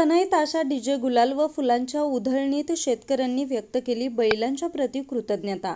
सनईत ताशा डीजे गुलाल व फुलांच्या उधळणीत शेतकऱ्यांनी व्यक्त केली बैलांच्या प्रती कृतज्ञता.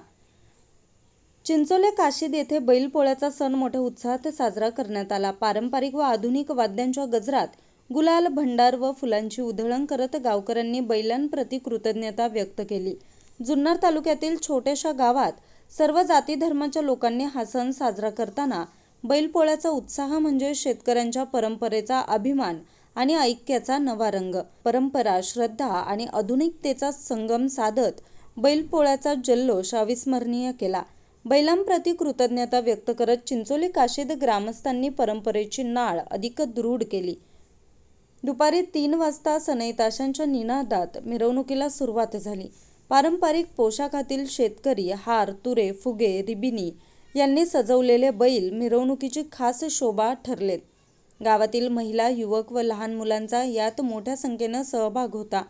चिंचोले काशीद येथे बैलपोळ्याचा सण मोठ्या उत्साहात साजरा करण्यात आला. पारंपरिक व आधुनिक वाद्यांच्या गजरात गुलाल भंडार व फुलांची उधळण करत गावकऱ्यांनी बैलांप्रती कृतज्ञता व्यक्त केली. जुन्नर तालुक्यातील छोट्याशा गावात सर्व जाती धर्माच्या लोकांनी हा सण साजरा करताना बैलपोळ्याचा उत्साह म्हणजे शेतकऱ्यांच्या परंपरेचा अभिमान आणि ऐक्याचा नवा रंग परंपरा श्रद्धा आणि आधुनिकतेचा संगम साधत बैलपोळ्याचा जल्लोष अविस्मरणीय केला. बैलांप्रती कृतज्ञता व्यक्त करत चिंचोली काशीद ग्रामस्थांनी परंपरेची नाळ अधिक दृढ केली. दुपारी तीन वाजता सनई ताशांच्या निनादात मिरवणुकीला सुरुवात झाली. पारंपरिक पोशाखातील शेतकरी हार तुरे फुगे रिबिनी यांनी सजवलेले बैल मिरवणुकीची खास शोभा ठरलेत. गावातील महिला युवक व लहान मुलांचा यात मोठ्या संख्येनं सहभाग होता.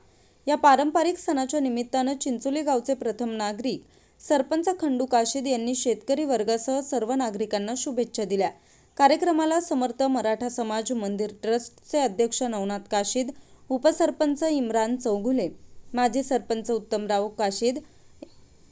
या पारंपरिक सणाच्या निमित्तानं चिंचोली गावचे प्रथम नागरिक सरपंच खंडू काशीद यांनी शेतकरी वर्गासह सर्व नागरिकांना शुभेच्छा दिल्या. कार्यक्रमाला समर्थ मराठा समाज मंदिर ट्रस्टचे अध्यक्ष नवनाथ काशीद उपसरपंच इम्रान चौगुले माजी sarpanch Uttamrao Kashid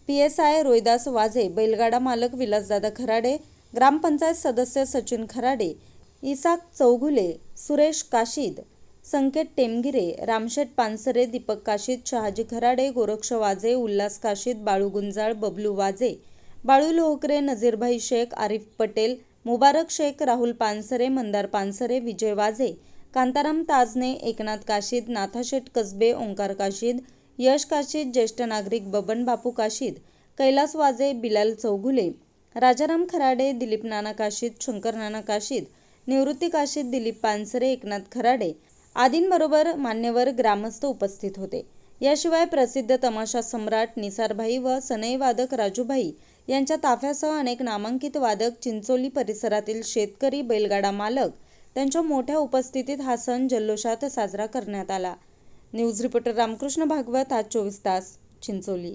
P S I Rohidas Waze बैलगाडा मालक विलासदादा खराडे ग्रामपंचायत सदस्य सचिन खराडे इसाक चौघुले सुरेश काशीद संकेत टेमगिरे रामशेठ पानसरे दीपक काशीद शहाजी खराडे गोरक्ष वाजे उल्हास काशीद बाळू गुंजाळ बबलू वाजे बाळू लोहकरे नजीरभाई शेख आरिफ पटेल मुबारक शेख राहुल पानसरे मंदार पानसरे विजय वाजे कांताराम ताजने एकनाथ काशीद नाथाशेठ कसबे ओंकार काशीद यश काशीद ज्येष्ठ नागरिक बबन बापू काशीद कैलास वाजे बिलाल चौघुले राजाराम खराडे दिलीप नाना काशीद शंकर नाना काशीद निवृत्ती काशीद दिलीप पानसरे एकनाथ खराडे आदींबरोबर मान्यवर ग्रामस्थ उपस्थित होते. याशिवाय प्रसिद्ध तमाशा सम्राट निसारभाई व सनई वादक राजूभाई यांच्या ताफ्यासह अनेक नामांकित वादक चिंचोली परिसरातील शेतकरी बैलगाडा मालक त्यांच्या मोठ्या उपस्थितीत हा सण जल्लोषात साजरा करण्यात आला. न्यूज रिपोर्टर रामकृष्ण भागवत आज चोवीस तास चिंचोली.